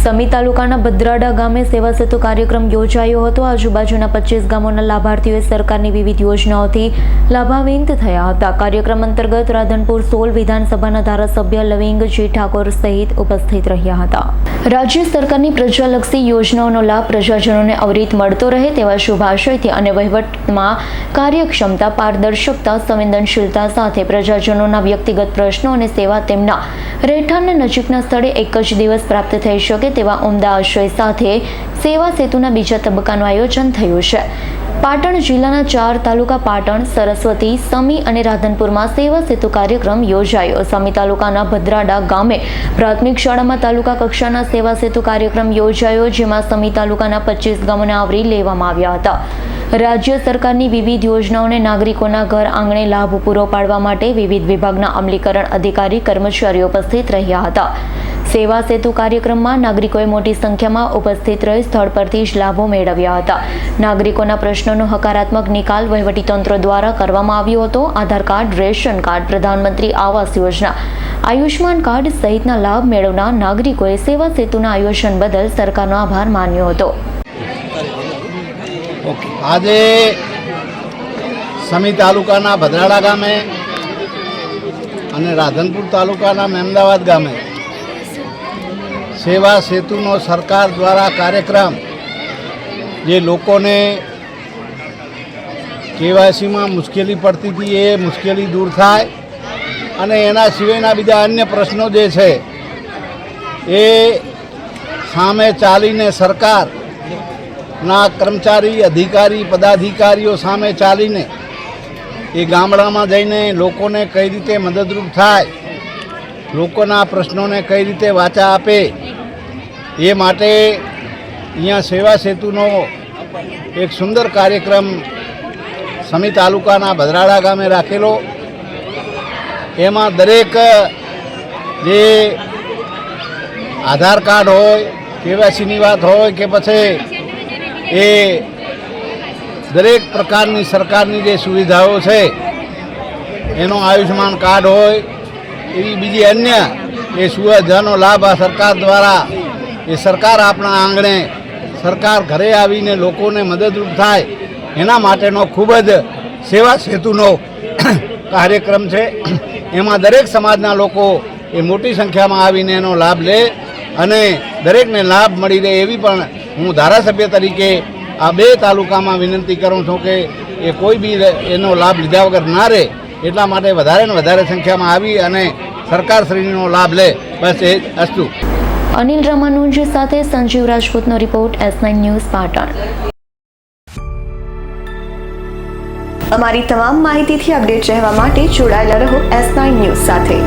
સમી તાલુકાના ભદ્રાડા ગામે સેવા સેતુ કાર્યક્રમ યોજાયો હતો. આજુબાજુના પચીસ ગામોના લાભાર્થીઓએ સરકારની વિવિધ યોજનાઓથી લાભાન્વિત થયા હતા. કાર્યક્રમ અંતર્ગત રાધનપુર સોલ વિધાનસભાના ધારાસભ્ય લવિંગજી ઠાકોર સહિત ઉપસ્થિત રહ્યા હતા. રાજ્ય સરકારની પ્રજાલક્ષી યોજનાઓનો લાભ પ્રજાજનોને અવરિત મળતો રહે તેવા શુભાશયથી અને વહીવટમાં કાર્યક્ષમતા, પારદર્શકતા, સંવેદનશીલતા સાથે પ્રજાજનોના વ્યક્તિગત પ્રશ્નો અને સેવા તેમના રહેઠાણના નજીકના સ્થળે એક જ દિવસ પ્રાપ્ત થઈ શકે તેવા ઉમદા આશય સાથે સેવા સેતુના બીજા તબક્કાનું આયોજન થયું છે. પાટણ જિલ્લાના ચાર તાલુકા પાટણ, સરસ્વતી, સમી અને રાધનપુરમાં સેવા સેતુ કાર્યક્રમ યોજાયો. સમી તાલુકાના ભદ્રાડા ગામે પ્રાથમિક શાળામાં તાલુકા કક્ષાના સેવા સેતુ કાર્યક્રમ યોજાયો, જેમાં સમી તાલુકાના પચીસ ગામોને આવરી લેવામાં આવ્યા હતા. રાજ્ય સરકારની વિવિધ યોજનાઓને નાગરિકોના ઘર આંગણે લાભ પૂરો પાડવા માટે વિવિધ વિભાગના અમલીકરણ અધિકારી કર્મચારીઓ ઉપસ્થિત રહ્યા હતા. સેવા સેતુ કાર્યક્રમમાં નાગરિકોએ મોટી સંખ્યામાં ઉપસ્થિત રહી સ્થળ પરથી જ લાભો મેળવ્યા હતા. નાગરિકોના પ્રશ્નોનો હકારાત્મક નિકાલ વહીવટીતંત્ર દ્વારા કરવામાં આવ્યો હતો. આધાર કાર્ડ, રેશન કાર્ડ, પ્રધાનમંત્રી આવાસ યોજના. આયુષ્માન કાર્ડ સહિતના લાભ મેળવનાર નાગરિકોએ સેવા સેતુના આયોજન બદલ સરકારનો આભાર માન્યો હતો. આજે સમી તાલુકાના ભદ્રાડા ગામે અને રાધનપુર તાલુકાના મહેમદાવાદ ગામે સેવા સેતુનો સરકાર દ્વારા કાર્યક્રમ, જે લોકોને કેવાયસીમાં મુશ્કેલી પડતી હતી, એ મુશ્કેલી દૂર થાય અને એના સિવાયના બીજા અન્ય પ્રશ્નો જે છે, એ સામે ચાલીને સરકારના કર્મચારી, અધિકારી, પદાધિકારીઓ સામે ચાલીને એ ગામડામાં જઈને લોકોને કઈ રીતે મદદરૂપ થાય, લોકોના પ્રશ્નોને કઈ રીતે વાચા આપે એ માટે અહીંયા સેવા સેતુનો એક સુંદર કાર્યક્રમ સમી તાલુકાના ભદ્રાડા ગામે રાખેલો. એમાં દરેક જે આધાર કાર્ડ હોય, કેવાયસીની વાત હોય કે પછી એ દરેક પ્રકારની સરકારની જે સુવિધાઓ છે, એનો આયુષ્યમાન કાર્ડ હોય, એવી બીજી અન્ય એ સુવિધાનો લાભ આ સરકાર દ્વારા એ સરકાર આપણા આંગણે સરકાર ઘરે આવીને લોકોને મદદરૂપ થાય, એના માટેનો ખૂબ જ સેવા સેતુનો કાર્યક્રમ છે. એમાં દરેક સમાજના લોકો એ મોટી સંખ્યામાં આવીને એનો લાભ લે અને દરેકને લાભ મળી રહે એવી પણ હું ધારાસભ્ય તરીકે આ બે તાલુકામાં વિનંતી કરું છું કે એ કોઈ બી એનો લાભ લીધા વગર ના રહે, એટલા માટે વધારે ને વધારે સંખ્યામાં આવી અને સરકારશ્રીનો લાભ લે. બસ એ અસ્તુ. અનિલ રમાનુંજ સાથે Sanjeev રાજપૂતનો report S nine news Patan. અમારી તમામ માહિતીથી અપડેટ રહેવા માટે જોડાયેલા રહો એસ નાઇન ન્યૂઝ સાથે.